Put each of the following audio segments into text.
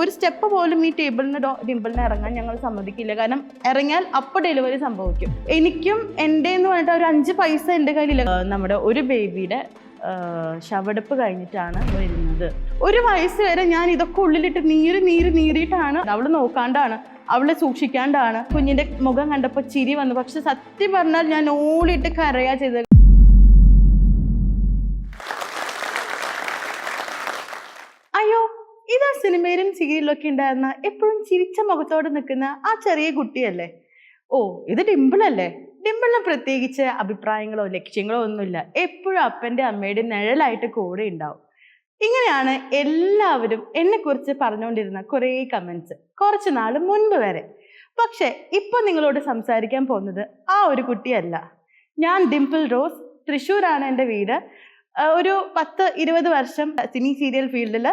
ഒരു സ്റ്റെപ്പ് പോലും ഈ ടേബിളിന് ഡിമ്പിളിന് ഇറങ്ങാൻ ഞങ്ങൾ സമ്മതിക്കില്ല. കാരണം ഇറങ്ങിയാൽ അപ്പോൾ ഡെലിവറി സംഭവിക്കും. എനിക്കും എന്റെ എന്ന് പറഞ്ഞിട്ട് ഒരു അഞ്ച് പൈസ എന്റെ കയ്യിലില്ല. നമ്മുടെ ഒരു ബേബിയുടെ ശവടുപ്പ് കഴിഞ്ഞിട്ടാണ് വരുന്നത്. ഒരു വയസ്സ് വരെ ഞാൻ ഇതൊക്കെ ഉള്ളിലിട്ട് നീര് നീര് നീറിയിട്ടാണ് അവൾ നോക്കാണ്ടാണ് അവളെ സൂക്ഷിക്കാണ്ടാണ്. കുഞ്ഞിന്റെ മുഖം കണ്ടപ്പോൾ ചിരി വന്നു. പക്ഷെ സത്യം പറഞ്ഞാൽ ഞാൻ ഓടിയിട്ട് കരയാ ചെയ്തത്. സിനിമയിലും സീരിയലിലൊക്കെ ഉണ്ടായിരുന്ന എപ്പോഴും ചിരിച്ച മുഖത്തോടെ നിൽക്കുന്ന ആ ചെറിയ കുട്ടിയല്ലേ? ഓ ഇത് ഡിമ്പിളല്ലേ? ഡിമ്പിളിന് പ്രത്യേകിച്ച് അഭിപ്രായങ്ങളോ ലക്ഷ്യങ്ങളോ ഒന്നുമില്ല. എപ്പോഴും അപ്പന്റെ അമ്മയുടെ നിഴലായിട്ട് കൂടെ ഉണ്ടാവും. ഇങ്ങനെയാണ് എല്ലാവരും എന്നെക്കുറിച്ച് പറഞ്ഞുകൊണ്ടിരുന്ന കുറേ കമൻസ് കുറച്ച് നാൾ മുൻപ് വരെ. പക്ഷേ ഇപ്പൊ നിങ്ങളോട് സംസാരിക്കാൻ പോകുന്നത് ആ ഒരു കുട്ടിയല്ല. ഞാൻ ഡിംപിൾ റോസ് തൃശ്ശൂരാണ് എന്റെ വീട്. ഒരു പത്ത് ഇരുപത് വർഷം സിനി സീരിയൽ ഫീൽഡിൽ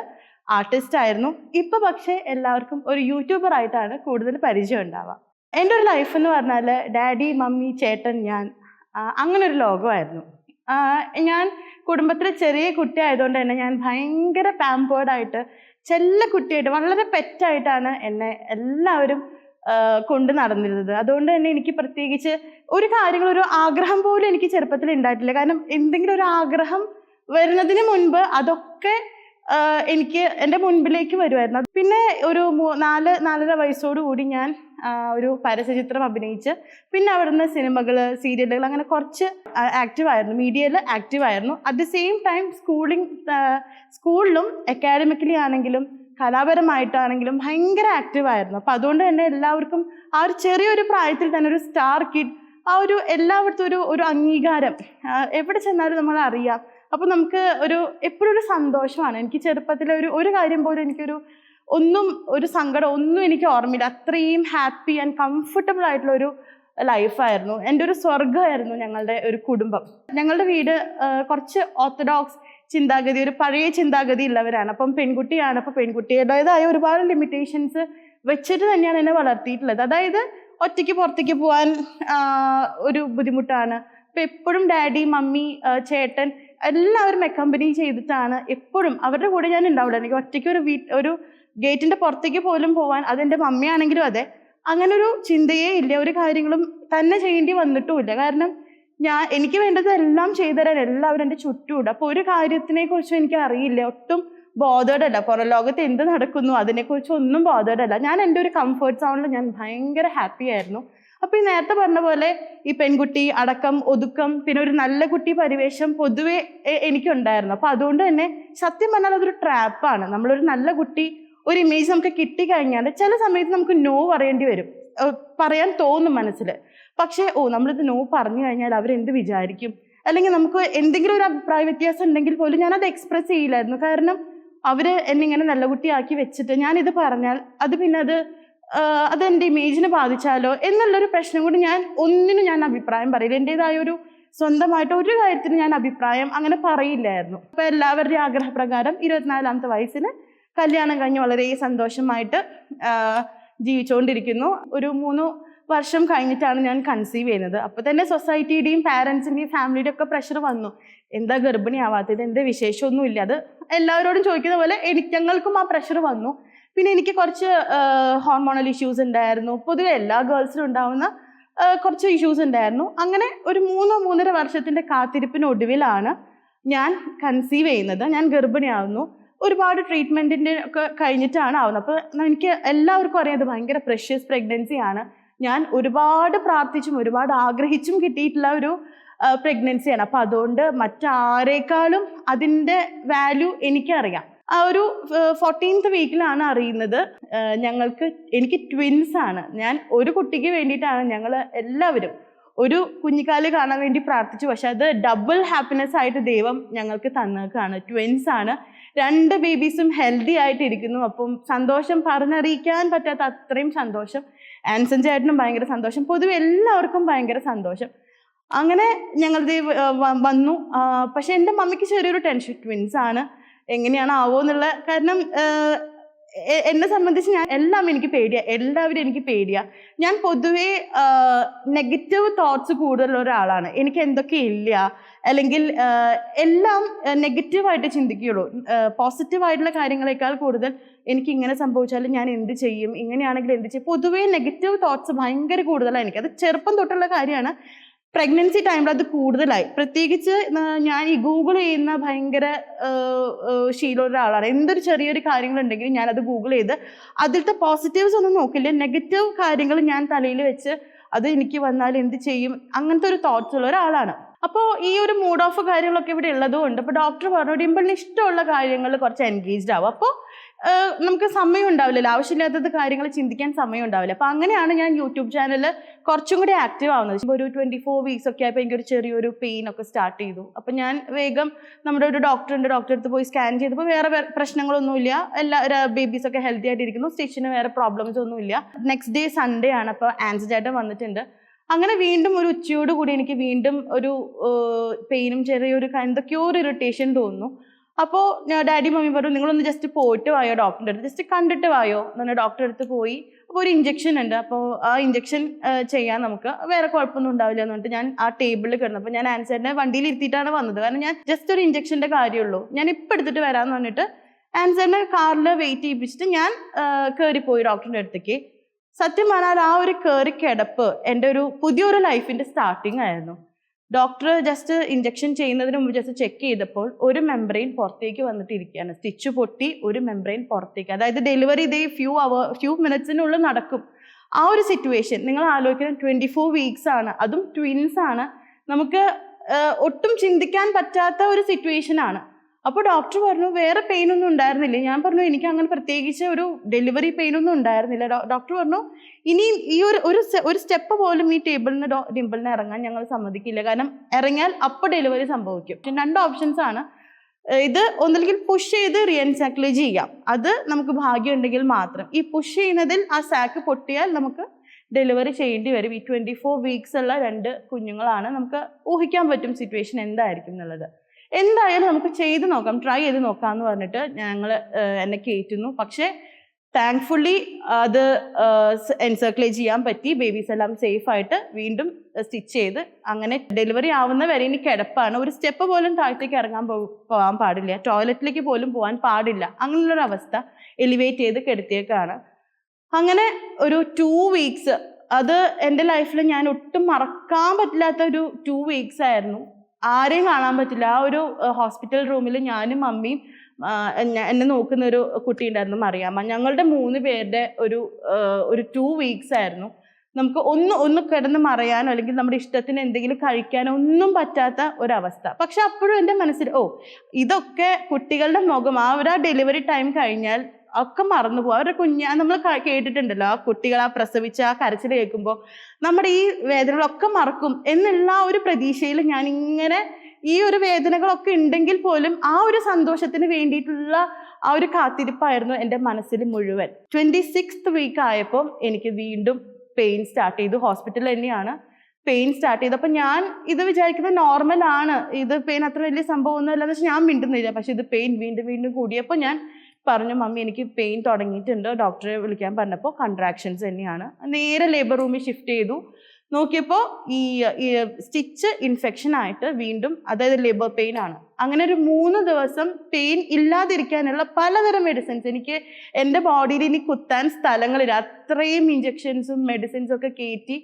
ആർട്ടിസ്റ്റ് ആയിരുന്നു. ഇപ്പൊ പക്ഷേ എല്ലാവർക്കും ഒരു യൂട്യൂബർ ആയിട്ടാണ് കൂടുതൽ പരിചയം ഉണ്ടാവുക. എന്റെ ഒരു ലൈഫ് എന്ന് പറഞ്ഞാൽ ഡാഡി മമ്മി ചേട്ടൻ ഞാൻ അങ്ങനെ ഒരു ലോകമായിരുന്നു. ഞാൻ കുടുംബത്തിലെ ചെറിയ കുട്ടി ആയതുകൊണ്ട് തന്നെ ഞാൻ ഭയങ്കര പാമ്പേർഡായിട്ട് ചെല്ല കുട്ടിയായിട്ട് വളരെ പെറ്റായിട്ടാണ് എന്നെ എല്ലാവരും കൊണ്ട് നടന്നിരുന്നത്. അതുകൊണ്ട് തന്നെ എനിക്ക് പ്രത്യേകിച്ച് ഒരു കാര്യങ്ങൾ ഒരു ആഗ്രഹം പോലും എനിക്ക് ചെറുപ്പത്തിൽ ഉണ്ടായിട്ടില്ല. കാരണം എന്തെങ്കിലും ഒരു ആഗ്രഹം വരുന്നതിന് മുൻപ് അതൊക്കെ എനിക്ക് എന്റെ മുൻപിലേക്ക് വരുമായിരുന്നു പിന്നെ ഒരു നാല് നാലര വയസ്സോടു കൂടി ഞാൻ ഒരു പരസ്യചിത്രം അഭിനയിച്ച് പിന്നെ അവിടുന്ന് സിനിമകൾ സീരിയലുകൾ അങ്ങനെ കുറച്ച് ആക്റ്റീവ് ആയിരുന്നു. മീഡിയയിൽ ആക്റ്റീവ് ആയിരുന്നു. At the same time schooling സ്കൂളിലും അക്കാഡമിക്കലി ആണെങ്കിലും കലാപരമായിട്ടാണെങ്കിലും ഭയങ്കര ആക്റ്റീവ് ആയിരുന്നു. അപ്പം അതുകൊണ്ട് തന്നെ എല്ലാവർക്കും ആ ഒരു ചെറിയൊരു പ്രായത്തിൽ തന്നെ ഒരു സ്റ്റാർ കിഡ് ആ ഒരു എല്ലായിടത്തും ഒരു ഒരു അംഗീകാരം എവിടെ ചെന്നാലും നമ്മൾ അറിയാം അപ്പം നമുക്ക് ഒരു എപ്പോഴും ഒരു സന്തോഷമാണ്. എനിക്ക് ചെറുപ്പത്തിൽ ഒരു ഒരു കാര്യം പോലും എനിക്കൊരു ഒന്നും ഒരു സങ്കടം ഒന്നും എനിക്ക് ഓർമ്മയില്ല. അത്രയും ഹാപ്പി ആൻഡ് കംഫർട്ടബിൾ ആയിട്ടുള്ള ഒരു ലൈഫായിരുന്നു എന്റെ ഒരു സ്വർഗമായിരുന്നു ഞങ്ങളുടെ ഒരു കുടുംബം. ഞങ്ങളുടെ വീട് കുറച്ച് ഓർത്തഡോക്സ് ചിന്താഗതി ഒരു പഴയ ചിന്താഗതി ഉള്ളവരാണ്. അപ്പം പെൺകുട്ടിയാണ് അപ്പം പെൺകുട്ടിയുടേതായ ഒരുപാട് ലിമിറ്റേഷൻസ് വെച്ചിട്ട് തന്നെയാണ് എന്നെ വളർത്തിയിട്ടുള്ളത്. അതായത് ഒറ്റയ്ക്ക് പുറത്തേക്ക് പോകാൻ ഒരു ബുദ്ധിമുട്ടാണ്. അപ്പം എപ്പോഴും ഡാഡി മമ്മി ചേട്ടൻ എല്ലാവരും അക്കമ്പനി ചെയ്തിട്ടാണ് എപ്പോഴും അവരുടെ കൂടെ ഞാൻ ഉണ്ടാവില്ല എനിക്ക് ഒറ്റയ്ക്ക് ഒരു വീ ഒരു ഗേറ്റിന്റെ പുറത്തേക്ക് പോലും പോവാൻ അതെന്റെ മമ്മിയാണെങ്കിലും അതെ. അങ്ങനെ ഒരു ചിന്തയേ ഇല്ല. ഒരു കാര്യങ്ങളും തന്നെ ചെയ്യേണ്ടി വന്നിട്ടുമില്ല. കാരണം ഞാൻ എനിക്ക് വേണ്ടത് എല്ലാം ചെയ്തുതരാൻ എല്ലാവരും എന്റെ ചുറ്റുമുണ്ട്. അപ്പോൾ ഒരു കാര്യത്തിനെ എനിക്ക് അറിയില്ല. ഒട്ടും ബോധേഡല്ല പുറം ലോകത്ത് എന്ത് നടക്കുന്നു അതിനെക്കുറിച്ച് ഒന്നും ബോധേഡ് ഞാൻ എന്റെ ഒരു കംഫർട്ട് സോണിൽ ഞാൻ ഭയങ്കര ഹാപ്പി ആയിരുന്നു. അപ്പോൾ ഈ നേരത്തെ പറഞ്ഞ പോലെ ഈ പെൺകുട്ടി അടക്കം ഒതുക്കം പിന്നെ ഒരു നല്ല കുട്ടി പരിവേഷം പൊതുവെ എനിക്ക് എനിക്കുണ്ടായിരുന്നു. അപ്പോൾ അതുകൊണ്ട് തന്നെ സത്യം പറഞ്ഞാൽ അതൊരു ട്രാപ്പാണ് നമ്മളൊരു നല്ല കുട്ടി ഒരു ഇമേജ് നമുക്ക് കിട്ടിക്കഴിഞ്ഞാൽ ചില സമയത്ത് നമുക്ക് നോ പറയേണ്ടി വരും. പറയാൻ തോന്നും മനസ്സിൽ പക്ഷേ ഓ നമ്മളിത് നോ പറഞ്ഞു കഴിഞ്ഞാൽ അവരെന്ത് വിചാരിക്കും? അല്ലെങ്കിൽ നമുക്ക് എന്തെങ്കിലും ഒരു അഭിപ്രായ വ്യത്യാസം ഉണ്ടെങ്കിൽ പോലും ഞാനത് എക്സ്പ്രസ് ചെയ്യില്ലായിരുന്നു. കാരണം അവർ എന്നെ ഇങ്ങനെ നല്ല കുട്ടിയാക്കി വെച്ചിട്ട് ഞാനിത് പറഞ്ഞാൽ അത് പിന്നെ അത് അത് എന്റെ ഇമേജിനെ ബാധിച്ചാലോ എന്നുള്ളൊരു പ്രശ്നം കൂടി ഞാൻ ഒന്നിനും ഞാൻ അഭിപ്രായം പറയില്ല. എന്റെതായ ഒരു സ്വന്തമായിട്ട് ഒരു കാര്യത്തിന് ഞാൻ അഭിപ്രായം അങ്ങനെ പറയില്ലായിരുന്നു. അപ്പൊ എല്ലാവരുടെയും ആഗ്രഹപ്രകാരം ഇരുപത്തിനാലാമത്തെ വയസ്സിൽ കല്യാണം കഴിഞ്ഞ് വളരെ സന്തോഷമായിട്ട് ജീവിച്ചുകൊണ്ടിരിക്കുന്നു. ഒരു മൂന്ന് വർഷം കഴിഞ്ഞിട്ടാണ് ഞാൻ കൺസീവ് ചെയ്യുന്നത്. അപ്പൊ തന്നെ സൊസൈറ്റിയുടെയും പാരന്റ്സിന്റെയും ഫാമിലിയുടെയും ഒക്കെ പ്രഷർ വന്നു. എന്താ ഗർഭിണിയാവാത്തത്? എന്താ വിശേഷമൊന്നുമില്ല. അത് എല്ലാവരോടും ചോദിക്കുന്ന പോലെ എനിക്ക് ഞങ്ങൾക്കും ആ പ്രഷർ വന്നു. പിന്നെ എനിക്ക് കുറച്ച് ഹോർമോണൽ ഇഷ്യൂസ് ഉണ്ടായിരുന്നു. പൊതുവെ എല്ലാ ഗേൾസിലും ഉണ്ടാവുന്ന കുറച്ച് ഇഷ്യൂസ് ഉണ്ടായിരുന്നു. അങ്ങനെ ഒരു മൂന്നോ മൂന്നര വർഷത്തിന്റെ കാത്തിരിപ്പിനൊടുവിലാണ് ഞാൻ കൺസീവ് ചെയ്യുന്നത്. ഞാൻ ഗർഭിണിയാവുന്നു. ഒരുപാട് ട്രീറ്റ്മെന്റിന്റെ ഒക്കെ കഴിഞ്ഞിട്ടാണ് ആവുന്നത്. അപ്പോൾ എനിക്ക് എല്ലാവർക്കും അറിയാം അത് ഭയങ്കര പ്രഷ്യസ് പ്രഗ്നൻസി ആണ്. ഞാൻ ഒരുപാട് പ്രാർത്ഥിച്ചും ഒരുപാട് ആഗ്രഹിച്ചും കിട്ടിയിട്ടുള്ള ഒരു പ്രഗ്നൻസിയാണ് അപ്പോൾ അതുകൊണ്ട് മറ്റാരേക്കാളും അതിന്റെ വാല്യൂ എനിക്കറിയാം. ആ ഒരു ഫോർട്ടീൻത്ത് വീക്കിലാണ് അറിയുന്നത്. ഞങ്ങൾക്ക് എനിക്ക് ട്വിൻസ് ആണ്. ഞാൻ ഒരു കുട്ടിക്ക് വേണ്ടിയിട്ടാണ് ഞങ്ങൾ എല്ലാവരും ഒരു കുഞ്ഞിക്കാൽ കാണാൻ വേണ്ടി പ്രാർത്ഥിച്ചു. പക്ഷെ അത് ഡബിൾ ഹാപ്പിനെസ് ആയിട്ട് ദൈവം ഞങ്ങൾക്ക് തന്നേക്കാണ്. ട്വിൻസ് ആണ്. രണ്ട് ബേബീസും ഹെൽത്തി ആയിട്ടിരിക്കുന്നു. അപ്പം സന്തോഷം പറഞ്ഞറിയിക്കാൻ പറ്റാത്ത അത്രയും സന്തോഷം. ആൻസൻ ചേട്ടനും ഭയങ്കര സന്തോഷം. പൊതുവെ എല്ലാവർക്കും ഭയങ്കര സന്തോഷം. അങ്ങനെ ഞങ്ങൾ വന്നു. പക്ഷെ എന്റെ മമ്മിക്ക് ചെറിയൊരു ടെൻഷൻ ട്വിൻസ് ആണ്. എങ്ങനെയാണ് ആവോ എന്നുള്ള കാരണം എന്നെ സംബന്ധിച്ച് ഞാൻ എല്ലാം എനിക്ക് പേടിയാ. എല്ലാവരും എനിക്ക് പേടിയാ. ഞാൻ പൊതുവേ നെഗറ്റീവ് തോട്ട്സ് കൂടുതലുള്ള ഒരാളാണ്. എനിക്ക് എന്തൊക്കെ ഇല്ല. അല്ലെങ്കിൽ എല്ലാം നെഗറ്റീവായിട്ട് ചിന്തിക്കുകയുള്ളൂ. പോസിറ്റീവായിട്ടുള്ള കാര്യങ്ങളെക്കാൾ കൂടുതൽ എനിക്ക് ഇങ്ങനെ സംഭവിച്ചാലും ഞാൻ എന്ത് ചെയ്യും? ഇങ്ങനെയാണെങ്കിൽ എന്ത് ചെയ്യും? പൊതുവേ നെഗറ്റീവ് തോട്ട്സ് ഭയങ്കര കൂടുതലാണ് എനിക്ക്. അത് ചെറുപ്പം തൊട്ടുള്ള കാര്യമാണ്. പ്രഗ്നൻസി ടൈമിൽ അത് കൂടുതലായി. പ്രത്യേകിച്ച് ഞാൻ ഈ ഗൂഗിൾ ചെയ്യുന്ന ഭയങ്കര ശീലമുള്ള ഒരാളാണ്. എന്തൊരു ചെറിയൊരു കാര്യങ്ങളുണ്ടെങ്കിലും ഞാൻ അത് ഗൂഗിൾ ചെയ്ത് അതിലത്തെ പോസിറ്റീവ്സ് ഒന്നും നോക്കില്ല. നെഗറ്റീവ് കാര്യങ്ങൾ ഞാൻ തലയിൽ വെച്ച് അത് എനിക്ക് വന്നാൽ എന്ത് ചെയ്യും? അങ്ങനത്തെ ഒരു തോട്ട്സ് ഉള്ള ഒരാളാണ്. അപ്പോൾ ഈ ഒരു മൂഡ് ഓഫ് കാര്യങ്ങളൊക്കെ ഇവിടെ ഉള്ളതുകൊണ്ട് അപ്പോൾ ഡോക്ടർ പറഞ്ഞു ഡിമ്പിളിന് ഇഷ്ടമുള്ള കാര്യങ്ങളിൽ കുറച്ച് എൻഗേജ്ഡ് ആവും. അപ്പോൾ നമുക്ക് സമയം ഉണ്ടാവില്ലല്ലോ. ആവശ്യമില്ലാത്തത് കാര്യങ്ങൾ ചിന്തിക്കാൻ സമയം ഉണ്ടാവില്ല. അപ്പൊ അങ്ങനെയാണ് ഞാൻ യൂട്യൂബ് ചാനൽ കുറച്ചും കൂടി ആക്റ്റീവ് ആവുന്നത്. ഒരു ട്വന്റി ഫോർ വീക്സ് ഒക്കെ ആയപ്പോൾ എനിക്കൊരു ചെറിയൊരു പെയിൻ ഒക്കെ സ്റ്റാർട്ട് ചെയ്തു. അപ്പൊ ഞാൻ വേഗം നമ്മുടെ ഒരു ഡോക്ടറുണ്ട് ഡോക്ടറെ അടുത്ത് പോയി സ്കാൻ ചെയ്തപ്പോൾ വേറെ പ്രശ്നങ്ങളൊന്നുമില്ല എല്ലാ ബേബീസ് ഒക്കെ ഹെൽത്തി ആയിട്ടിരിക്കുന്നു. സ്റ്റിച്ചിന് വേറെ പ്രോബ്ലംസ് ഒന്നുമില്ല നെക്സ്റ്റ് ഡേ സൺഡേ ആണ് അപ്പോൾ ആൻസർ ചേട്ടൻ വന്നിട്ടുണ്ട്. അങ്ങനെ വീണ്ടും ഒരു ഉച്ചയോട് കൂടി എനിക്ക് വീണ്ടും ഒരു പെയിനും ചെറിയൊരു എന്തൊക്കെയോ ഒരു ഇറിറ്റേഷൻ തോന്നുന്നു. അപ്പോൾ ഡാഡി മമ്മി പറഞ്ഞു നിങ്ങളൊന്ന് ജസ്റ്റ് പോയിട്ട് വായോ ഡോക്ടറിന്റെ അടുത്ത്. ജസ്റ്റ് കണ്ടിട്ട് വായോ. എന്ന് ഡോക്ടറെ അടുത്ത് പോയി. അപ്പോൾ ഒരു ഇഞ്ചക്ഷൻ ഉണ്ട്. അപ്പോൾ ആ ഇഞ്ചക്ഷൻ ചെയ്യാൻ നമുക്ക് വേറെ കുഴപ്പമൊന്നും ഉണ്ടാവില്ല എന്ന് പറഞ്ഞിട്ട് ഞാൻ ആ ടേബിളിൽ കിടന്നു. അപ്പോൾ ഞാൻ ആൻസറിനെ വണ്ടിയിൽ ഇരുത്തിയിട്ടാണ് വന്നത്. കാരണം ഞാൻ ജസ്റ്റ് ഒരു ഇഞ്ചക്ഷന്റെ കാര്യമുള്ളൂ. ഞാൻ ഇപ്പം എടുത്തിട്ട് വരാമെന്ന് പറഞ്ഞിട്ട് ആൻസറിനെ കാറിൽ വെയിറ്റ് ചെയ്യിപ്പിച്ചിട്ട് ഞാൻ കയറിപ്പോയി ഡോക്ടറിന്റെ അടുത്തേക്ക്. സത്യം പറഞ്ഞാൽ ആ ഒരു കയറി കിടപ്പ് എന്റെ ഒരു പുതിയൊരു ലൈഫിന്റെ സ്റ്റാർട്ടിങ് ആയിരുന്നു. ഡോക്ടർ ജസ്റ്റ് ഇഞ്ചക്ഷൻ ചെയ്യുന്നതിന് മുമ്പ് ജസ്റ്റ് ചെക്ക് ചെയ്തപ്പോൾ ഒരു മെംബ്രെയിൻ പുറത്തേക്ക് വന്നിട്ട് ഇരിക്കുകയാണ് സ്റ്റിച്ച് പൊട്ടി ഒരു മെംബ്രെയിൻ പുറത്തേക്ക്. അതായത് ഡെലിവറി ഇതേ ഫ്യൂ അവർ ഫ്യൂ മിനിറ്റ്സിനുള്ളിൽ നടക്കും. ആ ഒരു സിറ്റുവേഷൻ നിങ്ങൾ ആലോചിക്കണം ട്വന്റി ഫോർ വീക്സ് ആണ്. അതും ട്വിൻസ് ആണ്. നമുക്ക് ഒട്ടും ചിന്തിക്കാൻ പറ്റാത്ത ഒരു സിറ്റുവേഷൻ ആണ്. അപ്പോൾ ഡോക്ടർ പറഞ്ഞു വേറെ പെയിൻ ഒന്നും ഉണ്ടായിരുന്നില്ല. ഞാൻ പറഞ്ഞു എനിക്ക് അങ്ങനെ പ്രത്യേകിച്ച് ഒരു ഡെലിവറി പെയിൻ ഒന്നും ഉണ്ടായിരുന്നില്ല. ഡോക്ടർ പറഞ്ഞു ഇനിയും ഈ ഒരു ഒരു ഒരു സ്റ്റെപ്പ് പോലും ഈ ടേബിളിന് ഡിമ്പിളിന് ഇറങ്ങാൻ ഞങ്ങൾ സമ്മതിക്കില്ല. കാരണം ഇറങ്ങിയാൽ അപ്പോൾ ഡെലിവറി സംഭവിക്കും. രണ്ട് ഓപ്ഷൻസ് ആണ്. ഇത് ഒന്നില്ലെങ്കിൽ പുഷ് ചെയ്ത് റിയൻസാക്ലേജ് ചെയ്യാം. അത് നമുക്ക് ഭാഗ്യമുണ്ടെങ്കിൽ മാത്രം. ഈ പുഷ് ചെയ്യുന്നതിൽ ആ സാക്ക് പൊട്ടിയാൽ നമുക്ക് ഡെലിവറി ചെയ്യേണ്ടി വരും. ഈ ട്വന്റി ഫോർ വീക്സ് ഉള്ള രണ്ട് കുഞ്ഞുങ്ങളാണ് നമുക്ക് ഊഹിക്കാൻ പറ്റും സിറ്റുവേഷൻ എന്തായിരിക്കും എന്നുള്ളത്. എന്തായാലും നമുക്ക് ചെയ്ത് നോക്കാം ട്രൈ ചെയ്ത് നോക്കാം എന്ന് പറഞ്ഞിട്ട് ഞങ്ങൾ എന്നെ കയറ്റുന്നു പക്ഷേ താങ്ക്ഫുള്ളി അത് എൻസർക്കുലേറ്റ് ചെയ്യാൻ പറ്റി. ബേബീസ് എല്ലാം സേഫ് ആയിട്ട് വീണ്ടും സ്റ്റിച്ച് ചെയ്ത് അങ്ങനെ ഡെലിവറി ആവുന്ന വരെ ഇനി കിടപ്പാണ്. ഒരു സ്റ്റെപ്പ് പോലും താഴത്തേക്ക് ഇറങ്ങാൻ പോകാൻ പാടില്ല. ടോയ്ലറ്റിലേക്ക് പോലും പോകാൻ പാടില്ല. അങ്ങനെയുള്ളൊരു അവസ്ഥ എലിവേറ്റ് ചെയ്ത് കിടത്തിയേക്കാണ്. അങ്ങനെ ഒരു ടു വീക്സ് അത് എന്റെ ലൈഫിൽ ഞാൻ ഒട്ടും മറക്കാൻ പറ്റില്ലാത്ത ഒരു ടു വീക്സ് ആയിരുന്നു. ആരെയും കാണാൻ പറ്റില്ല. ആ ഒരു ഹോസ്പിറ്റൽ റൂമിൽ ഞാനും മമ്മിയും എന്നെ നോക്കുന്ന ഒരു കുട്ടി ഉണ്ടായിരുന്നു മറിയാമ്മ. ഞങ്ങളുടെ മൂന്ന് പേരുടെ ഒരു ഒരു ടു വീക്സ് ആയിരുന്നു. നമുക്ക് ഒന്ന് ഒന്ന് കിടന്ന് മറയാനോ അല്ലെങ്കിൽ നമ്മുടെ ഇഷ്ടത്തിന് എന്തെങ്കിലും കഴിക്കാനോ ഒന്നും പറ്റാത്ത ഒരവസ്ഥ. പക്ഷെ അപ്പോഴും എന്റെ മനസ്സിൽ ഓ ഇതൊക്കെ കുട്ടികളുടെ മുഖം. ആ ഒരു ഡെലിവറി ടൈം കഴിഞ്ഞാൽ ഒക്കെ മറന്നു പോകും അവരുടെ കുഞ്ഞ നമ്മൾ കേട്ടിട്ടുണ്ടല്ലോ ആ കുട്ടികൾ ആ പ്രസവിച്ച ആ കരച്ചിൽ കേൾക്കുമ്പോൾ നമ്മുടെ ഈ വേദനകളൊക്കെ മറക്കും എന്നുള്ള ആ ഒരു പ്രതീക്ഷയിൽ ഞാൻ ഇങ്ങനെ ഈ ഒരു വേദനകളൊക്കെ ഉണ്ടെങ്കിൽ പോലും ആ ഒരു സന്തോഷത്തിന് വേണ്ടിയിട്ടുള്ള ആ ഒരു കാത്തിരിപ്പായിരുന്നു എന്റെ മനസ്സിൽ മുഴുവൻ. ട്വന്റി സിക്സ്ത് വീക്ക് ആയപ്പോൾ എനിക്ക് വീണ്ടും പെയിൻ സ്റ്റാർട്ട് ചെയ്തു. ഹോസ്പിറ്റലിൽ തന്നെയാണ് പെയിൻ സ്റ്റാർട്ട് ചെയ്തു അപ്പം ഞാൻ ഇത് വിചാരിക്കുന്നത് നോർമൽ ആണ്. ഇത് പെയിൻ അത്ര വലിയ സംഭവമൊന്നും എന്ന് വെച്ചാൽ ഞാൻ മിണ്ടുന്നില്ല. പക്ഷെ ഇത് പെയിൻ വീണ്ടും വീണ്ടും കൂടിയപ്പോൾ ഞാൻ പറഞ്ഞു മമ്മി എനിക്ക് പെയിൻ തുടങ്ങിയിട്ടുണ്ട്. ഡോക്ടറെ വിളിക്കാൻ പറഞ്ഞപ്പോൾ കൺട്രാക്ഷൻസ് തന്നെയാണ്. നേരെ ലേബർ റൂമിൽ ഷിഫ്റ്റ് ചെയ്തു. നോക്കിയപ്പോൾ ഈ സ്റ്റിച്ച് ഇൻഫെക്ഷൻ ആയിട്ട് വീണ്ടും അതായത് ലേബർ പെയിൻ ആണ്. അങ്ങനെ ഒരു മൂന്ന് ദിവസം പെയിൻ ഇല്ലാതിരിക്കാനുള്ള പലതരം മെഡിസിൻസ് എനിക്ക് എന്റെ ബോഡിയിൽ ഇനി കുത്താൻ സ്ഥലങ്ങളില്ല. അത്രയും ഇഞ്ചെക്ഷൻസും മെഡിസിൻസും ഒക്കെ കയറ്റി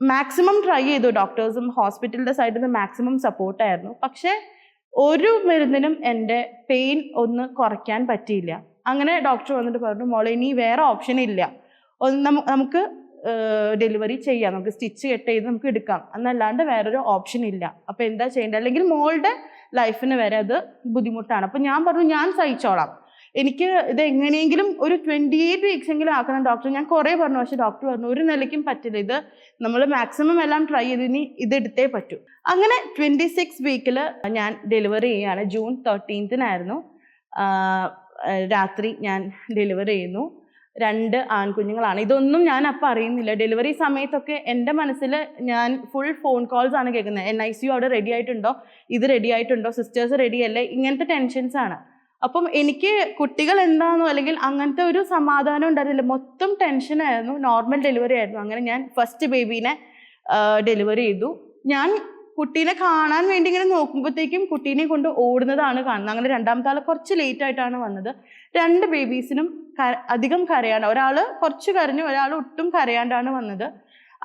മാക്സിമം ട്രൈ ചെയ്തു. ഡോക്ടേഴ്സും ഹോസ്പിറ്റലിന്റെ സൈഡിൽ നിന്ന് മാക്സിമം സപ്പോർട്ടായിരുന്നു പക്ഷേ ഒരു മരുന്നിനും എന്റെ പെയിൻ ഒന്ന് കുറയ്ക്കാൻ പറ്റിയില്ല. അങ്ങനെ ഡോക്ടർ വന്നിട്ട് പറഞ്ഞു മോളെ ഇനി വേറെ ഓപ്ഷൻ ഇല്ല. നമുക്ക് ഡെലിവറി ചെയ്യാം. നമുക്ക് സ്റ്റിച്ച് കെട്ട് ചെയ്ത് നമുക്ക് എടുക്കാം. എന്നല്ലാണ്ട് വേറൊരു ഓപ്ഷൻ ഇല്ല. അപ്പോൾ എന്താ ചെയ്യേണ്ടത്? അല്ലെങ്കിൽ മോളുടെ ലൈഫിന് വരെ അത് ബുദ്ധിമുട്ടാണ്. അപ്പോൾ ഞാൻ പറഞ്ഞു ഞാൻ സഹിച്ചോളാം. എനിക്ക് ഇത് എങ്ങനെയെങ്കിലും ഒരു ട്വന്റി എയ്റ്റ് വീക്സ് എങ്കിലും ആക്കണം ഡോക്ടർ ഞാൻ കുറേ പറഞ്ഞു പക്ഷെ ഡോക്ടർ പറഞ്ഞു ഒരു നിലയ്ക്കും പറ്റില്ല. ഇത് നമ്മൾ മാക്സിമം എല്ലാം ട്രൈ ചെയ്ത് ഇനി ഇത് എടുത്തേ പറ്റൂ. അങ്ങനെ ട്വന്റി സിക്സ് വീക്കിൽ ഞാൻ ഡെലിവറി ചെയ്യുകയാണ്. ജൂൺ തേർട്ടീൻത്തിനായിരുന്നു രാത്രി ഞാൻ ഡെലിവറി ചെയ്യുന്നു. രണ്ട് ആൺകുഞ്ഞുങ്ങളാണ്. ഇതൊന്നും ഞാൻ അപ്പം അറിയുന്നില്ല. ഡെലിവറി സമയത്തൊക്കെ എന്റെ മനസ്സിൽ ഞാൻ ഫുൾ ഫോൺ കോൾസ് ആണ് കേൾക്കുന്നത്. എൻ ഐ സി യു അവിടെ റെഡി ആയിട്ടുണ്ടോ? ഇത് റെഡി ആയിട്ടുണ്ടോ? സിസ്റ്റേഴ്സ് റെഡി അല്ലേ? ഇങ്ങനത്തെ ടെൻഷൻസ് ആണ്. അപ്പം എനിക്ക് കുട്ടികൾ എന്താണെന്നോ അല്ലെങ്കിൽ അങ്ങനത്തെ ഒരു സമാധാനം ഉണ്ടായിരുന്നില്ല. മൊത്തം ടെൻഷനായിരുന്നു നോർമൽ ഡെലിവറി ആയിരുന്നു. അങ്ങനെ ഞാൻ ഫസ്റ്റ് ബേബീനെ ഡെലിവറി ചെയ്തു. ഞാൻ കുട്ടീനെ കാണാൻ വേണ്ടി ഇങ്ങനെ നോക്കുമ്പോഴത്തേക്കും കുട്ടീനെ കൊണ്ട് ഓടുന്നതാണ് കാണുന്നത്. അങ്ങനെ രണ്ടാമത്തെ ആൾ കുറച്ച് ലേറ്റ് ആയിട്ടാണ് വന്നത്. രണ്ട് ബേബീസിനും അധികം കരയാണ്ട് ഒരാൾ കുറച്ച് കരഞ്ഞു ഒരാൾ ഒട്ടും കരയാണ്ടാണ് വന്നത്.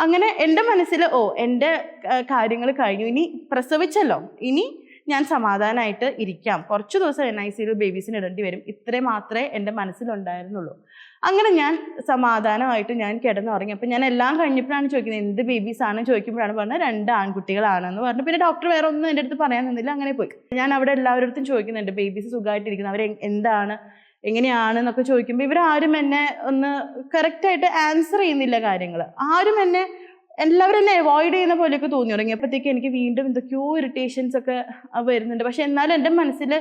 അങ്ങനെ എന്റെ മനസ്സിൽ ഓ എന്റെ കാര്യങ്ങൾ കഴിഞ്ഞു. ഇനി പ്രസവിച്ചല്ലോ. ഇനി ഞാൻ സമാധാനമായിട്ട് ഇരിക്കാം. കുറച്ച് ദിവസം എൻ ഐ സിയിൽ ബേബീസിന് ഇടേണ്ടി വരും. ഇത്രേ മാത്രമേ എന്റെ മനസ്സിലുണ്ടായിരുന്നുള്ളൂ. അങ്ങനെ ഞാൻ സമാധാനമായിട്ട് ഞാൻ കിടന്നുറങ്ങി. അപ്പം ഞാൻ എല്ലാം കഴിഞ്ഞപ്പോഴാണ് ചോദിക്കുന്നത് എന്ത് ബേബീസ് ആണ്? ചോദിക്കുമ്പോഴാണ് പറഞ്ഞത് രണ്ട് ആൺകുട്ടികളാണെന്ന്. പറഞ്ഞു പിന്നെ ഡോക്ടർ വേറെ ഒന്നും എന്റെ അടുത്ത് പറയാൻ നിന്നില്ല. അങ്ങനെ പോയി. ഞാൻ അവിടെ എല്ലാവരുടെ ചോദിക്കുന്നുണ്ട് ബേബീസ് സുഖമായിട്ടിരിക്കുന്നു അവർ എന്താണ്? എങ്ങനെയാണ്? എന്നൊക്കെ ചോദിക്കുമ്പോൾ ഇവരാരും എന്നെ ഒന്ന് കറക്റ്റായിട്ട് ആൻസർ ചെയ്യുന്നില്ല കാര്യങ്ങൾ ആരും എന്നെ എല്ലാവരും എന്നെ അവോയ്ഡ് ചെയ്യുന്ന പോലെയൊക്കെ തോന്നി തുടങ്ങിയപ്പോഴത്തേക്ക് എനിക്ക് വീണ്ടും എന്തൊക്കെയോ ഇറിറ്റേഷൻസ് ഒക്കെ വരുന്നുണ്ട്. പക്ഷെ എന്നാലും എന്റെ മനസ്സിൽ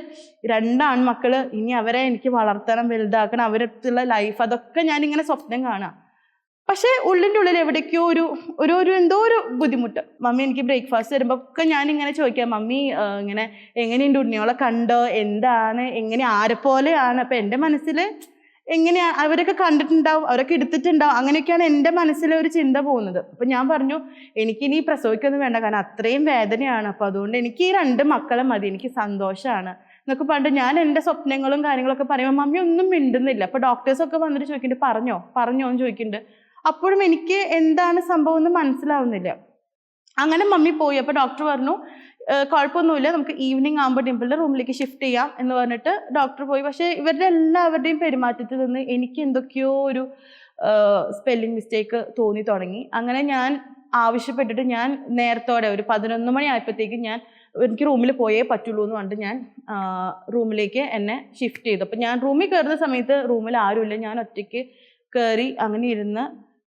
രണ്ടാണ് മക്കൾ ഇനി അവരെ എനിക്ക് വളർത്തണം വലുതാക്കണം അവരടുത്തുള്ള ലൈഫ് അതൊക്കെ ഞാൻ ഇങ്ങനെ സ്വപ്നം കാണാം പക്ഷേ ഉള്ളിന്റെ ഉള്ളിൽ എവിടേക്കോ ഒരു ഒരു ഒരു എന്തോ ഒരു ബുദ്ധിമുട്ട്. മമ്മി എനിക്ക് ബ്രേക്ക്ഫാസ്റ്റ് തരുമ്പോൾ ഒക്കെ ഞാൻ ഇങ്ങനെ ചോദിക്കാം മമ്മി ഇങ്ങനെ എങ്ങനെയുണ്ട് ഉണ്ണിയോളെ കണ്ടോ? എന്താണ്? എങ്ങനെ? ആരെപ്പോലെയാണ്? അപ്പം എന്റെ മനസ്സിൽ എങ്ങനെയാ അവരൊക്കെ കണ്ടിട്ടുണ്ടാവും അവരൊക്കെ എടുത്തിട്ടുണ്ടാവും അങ്ങനെയൊക്കെയാണ് എന്റെ മനസ്സിലെ ഒരു ചിന്ത പോകുന്നത്. അപ്പം ഞാൻ പറഞ്ഞു എനിക്കിനി പ്രസവിക്കൊന്നും വേണ്ട കാരണം അത്രയും വേദനയാണ്. അപ്പം അതുകൊണ്ട് എനിക്ക് ഈ രണ്ട് മക്കളെ മതി എനിക്ക് സന്തോഷമാണ് എന്നൊക്കെ പണ്ട് ഞാൻ എന്റെ സ്വപ്നങ്ങളും കാര്യങ്ങളൊക്കെ പറയുമ്പോൾ മമ്മി ഒന്നും മിണ്ടുന്നില്ല. അപ്പോൾ ഡോക്ടേഴ്സൊക്കെ വന്നിട്ട് ചോദിക്കുന്നുണ്ട് പറഞ്ഞോ പറഞ്ഞോ? എന്ന് ചോദിക്കുന്നുണ്ട്. അപ്പോഴും എനിക്ക് എന്താണ് സംഭവം എന്ന് മനസ്സിലാവുന്നില്ല. അങ്ങനെ മമ്മി പോയി. അപ്പോൾ ഡോക്ടർ പറഞ്ഞു "ഏഹ് കുഴപ്പമൊന്നുമില്ല. നമുക്ക് ഈവനിങ് ആകുമ്പോൾ ഡിമ്പിളിന്റെ റൂമിലേക്ക് ഷിഫ്റ്റ് ചെയ്യാം എന്ന് പറഞ്ഞിട്ട് ഡോക്ടർ പോയി. പക്ഷേ ഇവരുടെ എല്ലാവരുടെയും പെരുമാറ്റത്തിൽ നിന്ന് എനിക്ക് എന്തൊക്കെയോ ഒരു സ്പെല്ലിംഗ് മിസ്റ്റേക്ക് തോന്നി തുടങ്ങി. അങ്ങനെ ഞാൻ ആവശ്യപ്പെട്ടിട്ട് ഞാൻ നേരത്തോടെ ഒരു പതിനൊന്ന് മണി ആയപ്പോഴത്തേക്കും ഞാൻ എനിക്ക് റൂമിൽ പോയേ പറ്റുള്ളൂ എന്ന് പറഞ്ഞിട്ട് ഞാൻ റൂമിലേക്ക് എന്നെ ഷിഫ്റ്റ് ചെയ്തു. അപ്പം ഞാൻ റൂമിൽ കയറുന്ന സമയത്ത് റൂമിൽ ആരുമില്ല. ഞാൻ ഒറ്റയ്ക്ക് കയറി അങ്ങനെ ഇരുന്ന്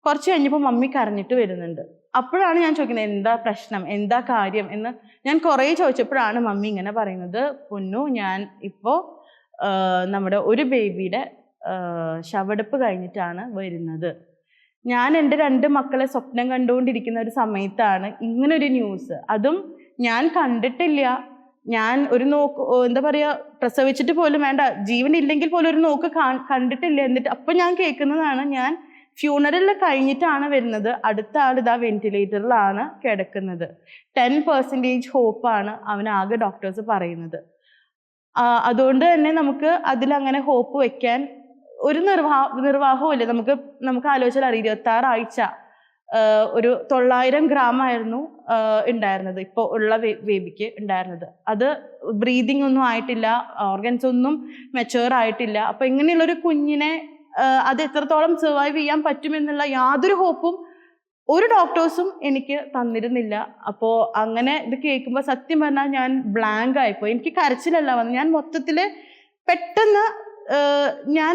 കുറച്ച് കഴിഞ്ഞപ്പോൾ മമ്മി കരഞ്ഞിട്ട് വരുന്നുണ്ട്. അപ്പോഴാണ് ഞാൻ ചോദിക്കുന്നത് എന്താ പ്രശ്നം? എന്താ കാര്യം? എന്ന് ഞാൻ കുറേ ചോദിച്ചപ്പോഴാണ് മമ്മി ഇങ്ങനെ പറയുന്നത് പൊന്നു ഞാൻ ഇപ്പോൾ നമ്മുടെ ഒരു ബേബിയുടെ ശവടുപ്പ് കഴിഞ്ഞിട്ടാണ് വരുന്നത്. ഞാൻ എന്റെ രണ്ട് മക്കളെ സ്വപ്നം കണ്ടുകൊണ്ടിരിക്കുന്ന ഒരു സമയത്താണ് ഇങ്ങനൊരു ന്യൂസ്. അതും ഞാൻ കണ്ടിട്ടില്ല. ഞാൻ ഒരു നോക്ക് എന്താ പറയുക പ്രസവിച്ചിട്ട് പോലും വേണ്ട ജീവൻ ഇല്ലെങ്കിൽ പോലും ഒരു നോക്ക് കണ്ടിട്ടില്ല എന്നിട്ട് അപ്പം ഞാൻ കേൾക്കുന്നതാണ് ഞാൻ ഫ്യൂണറൽ കഴിഞ്ഞിട്ടാണ് വരുന്നത്. അടുത്ത ആൾ ഇതാ വെന്റിലേറ്ററിലാണ് കിടക്കുന്നത്. ടെൻ പെർസെന്റേജ് ഹോപ്പാണ് അവനാകെ ഡോക്ടേഴ്സ് പറയുന്നത്. അതുകൊണ്ട് തന്നെ നമുക്ക് അതിലങ്ങനെ ഹോപ്പ് വെക്കാൻ ഒരു നിർവാഹ നിർവാഹവും നമുക്ക് നമുക്ക് ആലോചിച്ചാൽ അറിയാം. ഇരുപത്തി ആറ് ആഴ്ച ഒരു തൊള്ളായിരം ഗ്രാം ആയിരുന്നു ഉണ്ടായിരുന്നത്. ഇപ്പോൾ ഉള്ള ബേബിക്ക് ഉണ്ടായിരുന്നത്. അത് ബ്രീതിങ് ഒന്നും ആയിട്ടില്ല ഓർഗൻസ് ഒന്നും മെച്ചുവർ ആയിട്ടില്ല. അപ്പൊ ഇങ്ങനെയുള്ളൊരു കുഞ്ഞിനെ അത് എത്രത്തോളം സർവൈവ് ചെയ്യാൻ പറ്റുമെന്നുള്ള യാതൊരു ഹോപ്പും ഒരു ഡോക്ടേഴ്സും എനിക്ക് തന്നിരുന്നില്ല. അപ്പോൾ അങ്ങനെ ഇത് കേൾക്കുമ്പോൾ സത്യം പറഞ്ഞാൽ ഞാൻ ബ്ലാങ്ക് ആയിപ്പോയി. എനിക്ക് കരച്ചിലല്ല വന്നു ഞാൻ മൊത്തത്തിൽ പെട്ടെന്ന് ഞാൻ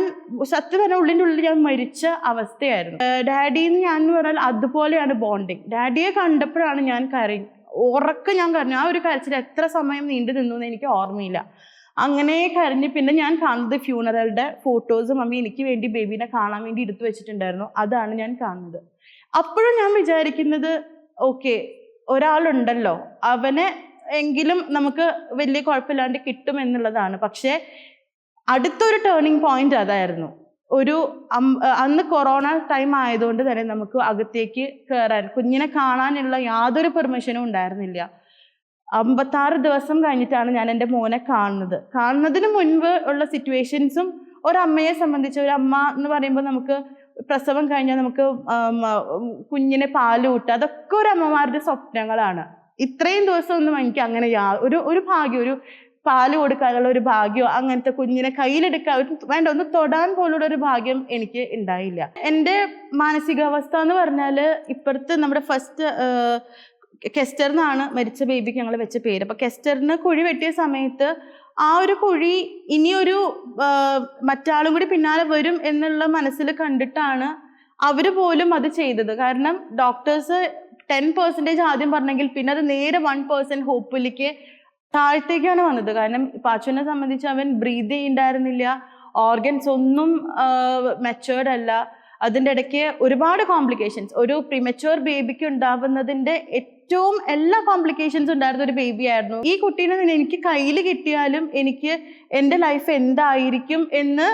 സത്യം പറഞ്ഞ ഉള്ളിന്റെ ഉള്ളിൽ ഞാൻ മരിച്ച അവസ്ഥയായിരുന്നു. ഡാഡിന്ന് ഞാൻ പറഞ്ഞാൽ അതുപോലെയാണ് ബോണ്ടിങ് ഡാഡിയെ കണ്ടപ്പോഴാണ് ഞാൻ കരയും ഉറക്കം ഞാൻ കരഞ്ഞു. ആ ഒരു കരച്ചിൽ എത്ര സമയം നീണ്ടു നിന്നു എന്ന് എനിക്ക് ഓർമ്മയില്ല. അങ്ങനെ കരഞ്ഞ് പിന്നെ ഞാൻ കാണുന്നത് ഫ്യൂണറലുടെ ഫോട്ടോസ് മമ്മി എനിക്ക് വേണ്ടി ബേബീനെ കാണാൻ വേണ്ടി എടുത്തു വെച്ചിട്ടുണ്ടായിരുന്നു. അതാണ് ഞാൻ കാണുന്നത്. അപ്പോഴും ഞാൻ വിചാരിക്കുന്നത് ഓക്കെ ഒരാളുണ്ടല്ലോ. അവനെ എങ്കിലും നമുക്ക് വലിയ കുഴപ്പമില്ലാണ്ട് കിട്ടും എന്നുള്ളതാണ്. പക്ഷേ അടുത്തൊരു ടേണിംഗ് പോയിന്റ് അതായിരുന്നു. ഒരു അന്ന് കൊറോണ ടൈം ആയതുകൊണ്ട് തന്നെ നമുക്ക് അകത്തേക്ക് കയറാൻ കുഞ്ഞിനെ കാണാനുള്ള യാതൊരു പെർമിഷനും ഉണ്ടായിരുന്നില്ല. അമ്പത്താറ് ദിവസം കഴിഞ്ഞിട്ടാണ് ഞാൻ എന്റെ മോനെ കാണുന്നത്. കാണുന്നതിന് മുൻപ് ഉള്ള സിറ്റുവേഷൻസും ഒരമ്മയെ സംബന്ധിച്ച് ഒരു അമ്മ എന്ന് പറയുമ്പോൾ നമുക്ക് പ്രസവം കഴിഞ്ഞാൽ നമുക്ക് കുഞ്ഞിനെ പാൽ കൂട്ടുക അതൊക്കെ ഒരു അമ്മമാരുടെ സ്വപ്നങ്ങളാണ്. ഇത്രയും ദിവസം ഒന്നും എനിക്ക് അങ്ങനെ ഒരു ഒരു ഭാഗ്യം ഒരു പാൽ കൊടുക്കാനുള്ള ഒരു ഭാഗ്യം അങ്ങനത്തെ കുഞ്ഞിനെ കയ്യിലെടുക്കാൻ ഒരു വേണ്ട ഒന്ന് തൊടാൻ പോലുള്ള ഒരു ഭാഗ്യം എനിക്ക് ഉണ്ടായില്ല. എന്റെ മാനസികാവസ്ഥ എന്ന് പറഞ്ഞാൽ ഇപ്പുറത്ത് നമ്മുടെ ഫസ്റ്റ് കെസ്റ്റർ എന്നാണ് മരിച്ച ബേബിക്ക് ഞങ്ങൾ വെച്ച പേര്. അപ്പൊ കെസ്റ്ററിന് കുഴി വെട്ടിയ സമയത്ത് ആ ഒരു കുഴി ഇനിയൊരു മറ്റാളും കൂടി പിന്നാലെ വരും എന്നുള്ള മനസ്സിൽ കണ്ടിട്ടാണ് അവർ പോലും അത് ചെയ്തത്. കാരണം ഡോക്ടേഴ്സ് ടെൻ പെർസെന്റേജ് ആദ്യം പറഞ്ഞെങ്കിൽ പിന്നെ അത് നേരെ വൺ പേഴ്സന്റ് ഹോപ്പിലേക്ക് താഴത്തേക്കാണ് വന്നത്. കാരണം പാച്ചുവിനെ സംബന്ധിച്ച് അവൻ ബ്രീത് ചെയ്യണ്ടായിരുന്നില്ല. ഓർഗൻസ് ഒന്നും മെച്ചുവേർഡ് അല്ല. അതിന്റെ ഇടയ്ക്ക് ഒരുപാട് കോംപ്ലിക്കേഷൻസ്. ഒരു പ്രിമച്ചുവർ ബേബിക്ക് ഉണ്ടാവുന്നതിന്റെ ഏറ്റവും എല്ലാ കോംപ്ലിക്കേഷൻസ് ഉണ്ടായിരുന്ന ഒരു ബേബി ആയിരുന്നു. ഈ കുട്ടീനെ എനിക്ക് കയ്യിൽ കിട്ടിയാലും എനിക്ക് എന്റെ ലൈഫ് എന്തായിരിക്കും എന്ന്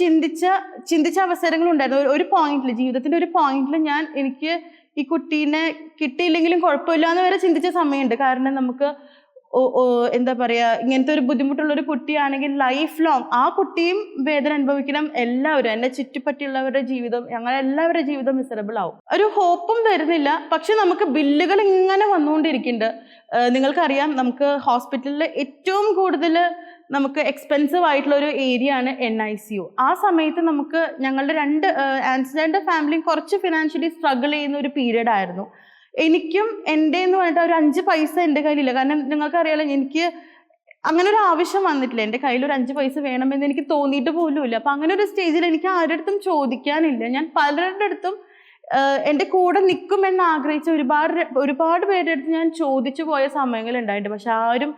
ചിന്തിച്ച ചിന്തിച്ച അവസരങ്ങൾ ഉണ്ടായിരുന്നു. ഒരു പോയിന്റിൽ ജീവിതത്തിന്റെ ഒരു പോയിന്റിൽ ഞാൻ എനിക്ക് ഈ കുട്ടീനെ കിട്ടിയില്ലെങ്കിലും കുഴപ്പമില്ല എന്ന് വരെ ചിന്തിച്ച സമയമുണ്ട്. കാരണം നമുക്ക് എന്താ പറയാ ഇങ്ങനത്തെ ഒരു ബുദ്ധിമുട്ടുള്ള ഒരു കുട്ടിയാണെങ്കിൽ ലൈഫ് ലോങ് ആ കുട്ടിയും വേദന അനുഭവിക്കണം. എല്ലാവരും എന്നെ ചുറ്റിപ്പറ്റിയുള്ളവരുടെ ജീവിതം ഞങ്ങൾ എല്ലാവരുടെ ജീവിതം മിസറബിൾ ആവും. ഒരു ഹോപ്പും വരുന്നില്ല പക്ഷെ നമുക്ക് ബില്ലുകൾ ഇങ്ങനെ വന്നുകൊണ്ടിരിക്കുന്നുണ്ട്. നിങ്ങൾക്കറിയാം നമുക്ക് ഹോസ്പിറ്റലിൽ ഏറ്റവും കൂടുതൽ നമുക്ക് എക്സ്പെൻസീവ് ആയിട്ടുള്ള ഒരു ഏരിയ ആണ് എൻ ഐ സി യു ആ സമയത്ത് നമുക്ക് ഞങ്ങളുടെ രണ്ട് ആൻസിഡന്റ് ഫാമിലിയും കുറച്ച് ഫിനാൻഷ്യലി സ്ട്രഗിൾ ചെയ്യുന്ന ഒരു പീരീഡ് ആയിരുന്നു. എനിക്കും എന്റെ എന്ന് പറഞ്ഞിട്ട് ഒരു അഞ്ച് പൈസ എന്റെ കയ്യിലില്ല. കാരണം നിങ്ങൾക്കറിയാലോ എനിക്ക് അങ്ങനെ ഒരു ആവശ്യം വന്നിട്ടില്ല. എന്റെ കയ്യിൽ ഒരു അഞ്ച് പൈസ വേണമെന്ന് എനിക്ക് തോന്നിയിട്ട് പോലും ഇല്ല അപ്പം അങ്ങനെ ഒരു സ്റ്റേജിൽ എനിക്ക് ആരുടെ അടുത്തും ചോദിക്കാനില്ല. ഞാൻ പലരുടെ അടുത്തും എന്റെ കൂടെ നിൽക്കുമെന്ന് ആഗ്രഹിച്ച ഒരുപാട് ഒരുപാട് പേരുടെ അടുത്ത് ഞാൻ ചോദിച്ചു പോയ സമയങ്ങളുണ്ടായിട്ടുണ്ട്. പക്ഷെ ആരും